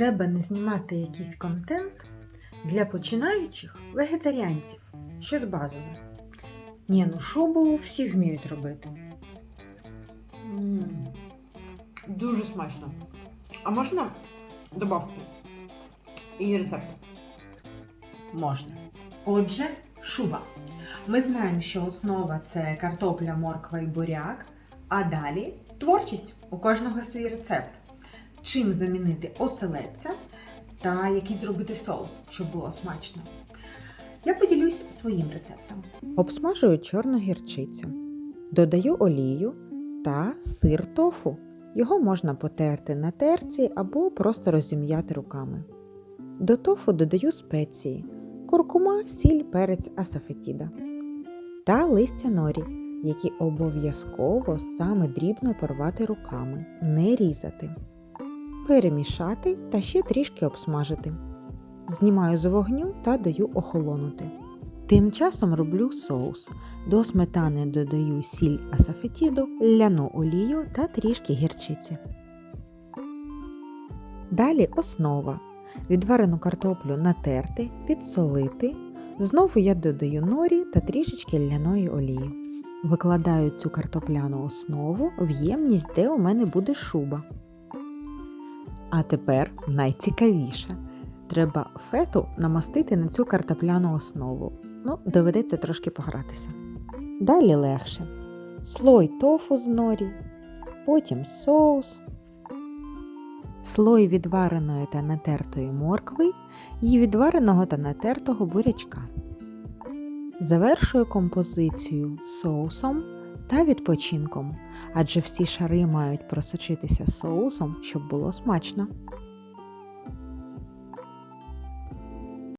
Треба не знімати якийсь контент для починаючих вегетаріанців. Щось базове. Ні, ну шубу всі вміють робити. М, Дуже смачно. А можна добавки і рецепт? Можна. Отже, шуба. Ми знаємо, що основа це картопля, морква і буряк, а далі творчість. У кожного свій рецепт. Чим замінити оселедця та який зробити соус, щоб було смачно. Я поділюсь своїм рецептом. Обсмажую чорну гірчицю, додаю олію та сир тофу. Його можна потерти на терці або просто розім'яти руками. До тофу додаю спеції, куркума, сіль, перець асафетіда та листя норі, які обов'язково саме дрібно порвати руками, не різати, перемішати та ще трішки обсмажити. Знімаю з вогню та даю охолонути. Тим часом роблю соус. До сметани додаю сіль асафетіду, ляну олію та трішки гірчиці. Далі основа. Відварену картоплю натерти, підсолити. Знову я додаю норі та трішечки ляної олії. Викладаю цю картопляну основу в ємність, де у мене буде шуба. А тепер найцікавіше. Треба фету намастити на цю картопляну основу. Ну, доведеться трошки погратися. Далі легше. Слой тофу з норі, потім соус, слой відвареної та натертої моркви і відвареного та натертого бурячка. Завершую композицію соусом та відпочинком, адже всі шари мають просочитися соусом, щоб було смачно.